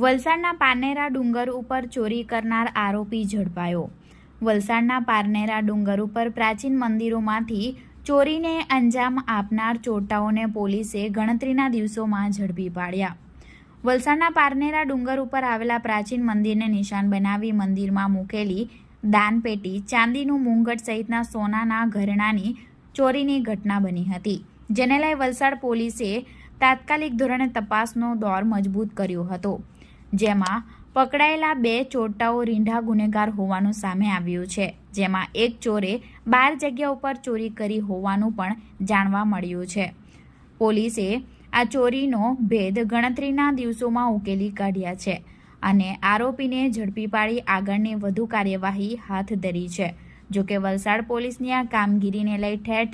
વલસાડના પારનેરા ડુંગર ઉપર ચોરી કરનાર આરોપી ઝડપાયો. વલસાડના પારનેરા ડુંગર ઉપર પ્રાચીન મંદિરોમાંથી ચોરીને અંજામ આપનાર ચોરટાઓને પોલીસે ગણતરીના દિવસોમાં ઝડપી પાડ્યા. વલસાડના પારનેરા ડુંગર ઉપર આવેલા પ્રાચીન મંદિરને નિશાન બનાવી મંદિરમાં મૂકેલી દાનપેટી, ચાંદીનું મુંગટ સહિતના સોનાના ઘરેણાની ચોરીની ઘટના બની હતી, જેને લઈ વલસાડ પોલીસે તાત્કાલિક ધોરણે તપાસનો દોર મજબૂત કર્યો હતો. જેમાં પકડાયેલા બે ચોરટાઓ રીંઢા ગુનેગાર હોવાનું સામે આવ્યું છે. જેમાં એક ચોરે બાર જગ્યા ઉપર ચોરી કરી હોવાનું પણ જાણવા મળ્યું છે. પોલીસે આ ચોરીનો ભેદ ગણતરીના દિવસોમાં ઉકેલી કાઢ્યા છે અને આરોપીને ઝડપી પાડી આગળની વધુ કાર્યવાહી હાથ ધરી છે. જોકે વલસાડ પોલીસની આ કામગીરીને લઈ ઠેર